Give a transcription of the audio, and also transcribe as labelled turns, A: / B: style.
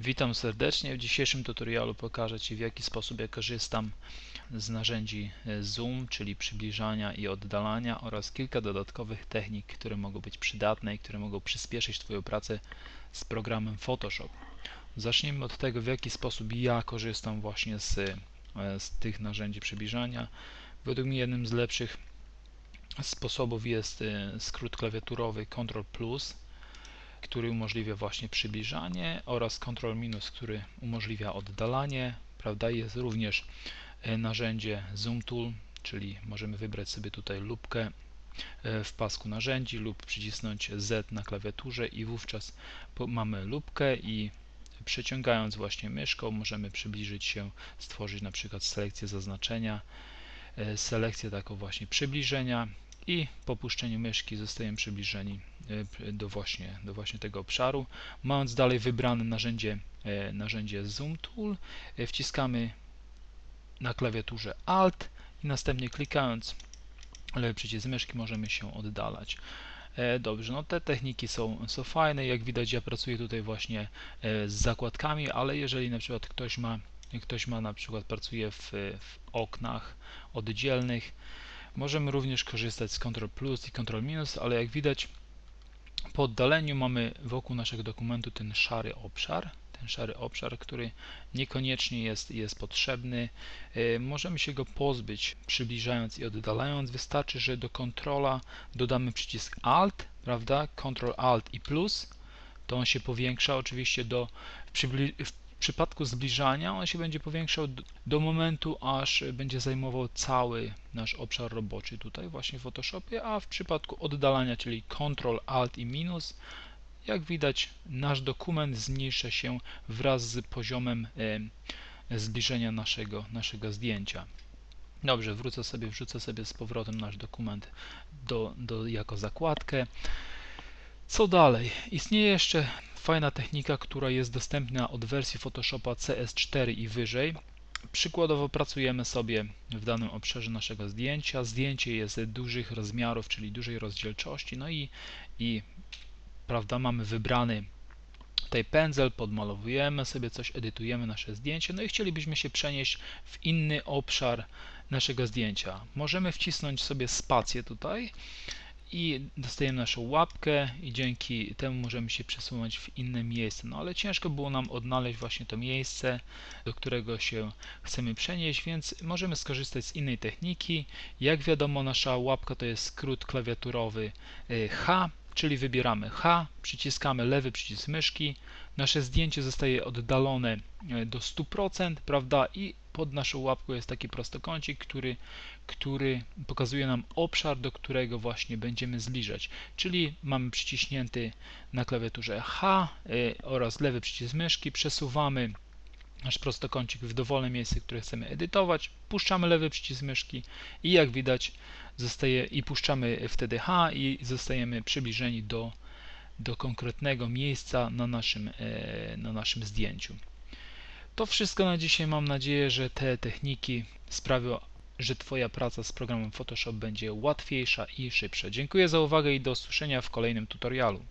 A: Witam serdecznie. W dzisiejszym tutorialu pokażę Ci w jaki sposób ja korzystam z narzędzi e, zoom, czyli przybliżania i oddalania oraz kilka dodatkowych technik, które mogą być przydatne i które mogą przyspieszyć Twoją pracę z programem Photoshop. Zacznijmy od tego w jaki sposób ja korzystam właśnie z, e, z tych narzędzi przybliżania. Według mnie jednym z lepszych sposobów jest e, skrót klawiaturowy Ctrl plus który umożliwia właśnie przybliżanie oraz Ctrl minus, który umożliwia oddalanie, prawda? Jest również e, narzędzie Zoom Tool, czyli możemy wybrać sobie tutaj lubkę e, w pasku narzędzi lub przycisnąć Z na klawiaturze i wówczas mamy lubkę i przeciągając właśnie myszką możemy przybliżyć się, stworzyć na przykład selekcję zaznaczenia, e, selekcję taką właśnie przybliżenia i po puszczeniu myszki zostajemy przybliżeni do właśnie, do właśnie tego obszaru. Mając dalej wybrane narzędzie, e, narzędzie Zoom Tool, e, wciskamy na klawiaturze Alt i następnie klikając lewy przycisk myszki możemy się oddalać. Dobrze, no te techniki są, są fajne, jak widać ja pracuję tutaj właśnie z zakładkami, ale jeżeli na przykład ktoś ma, ktoś ma na przykład pracuje w, w oknach oddzielnych, Możemy również korzystać z Ctrl plus i Ctrl minus, ale jak widać po oddaleniu mamy wokół naszego dokumentu ten szary obszar, ten szary obszar, który niekoniecznie jest, jest potrzebny. E, możemy się go pozbyć przybliżając i oddalając. Wystarczy, że do kontrola dodamy przycisk Alt, prawda? Ctrl Alt i plus. To on się powiększa oczywiście do w, w przypadku zbliżania on się będzie powiększał do momentu, aż będzie zajmował cały nasz obszar roboczy tutaj właśnie w Photoshopie, a w przypadku oddalania, czyli Ctrl, Alt i minus, jak widać nasz dokument zmniejsza się wraz z poziomem zbliżenia naszego, naszego zdjęcia. Dobrze, wrócę sobie, wrzucę sobie z powrotem nasz dokument do, do, jako zakładkę. Co dalej? Istnieje jeszcze fajna technika, która jest dostępna od wersji Photoshopa CS4 i wyżej. Przykładowo pracujemy sobie w danym obszarze naszego zdjęcia. Zdjęcie jest dużych rozmiarów, czyli dużej rozdzielczości, no i, i prawda, mamy wybrany tutaj pędzel, podmalowujemy sobie coś, edytujemy nasze zdjęcie, no i chcielibyśmy się przenieść w inny obszar naszego zdjęcia. Możemy wcisnąć sobie spację tutaj i dostajemy naszą łapkę i dzięki temu możemy się przesunąć w inne miejsce. No ale ciężko było nam odnaleźć właśnie to miejsce, do którego się chcemy przenieść, więc możemy skorzystać z innej techniki. Jak wiadomo, nasza łapka to jest skrót klawiaturowy y, H, czyli wybieramy H, przyciskamy lewy przycisk myszki, nasze zdjęcie zostaje oddalone y, do 100%, prawda, i pod naszą łapką jest taki prostokącik, który, który pokazuje nam obszar, do którego właśnie będziemy zbliżać. Czyli mamy przyciśnięty na klawiaturze H y, oraz lewy przycisk myszki, przesuwamy nasz prostokącik w dowolne miejsce, które chcemy edytować, puszczamy lewy przycisk myszki i jak widać zostaje i puszczamy wtedy H i zostajemy przybliżeni do, do konkretnego miejsca na naszym, e, na naszym zdjęciu. To wszystko na dzisiaj. Mam nadzieję, że te techniki sprawią, że Twoja praca z programem Photoshop będzie łatwiejsza i szybsza. Dziękuję za uwagę i do usłyszenia w kolejnym tutorialu.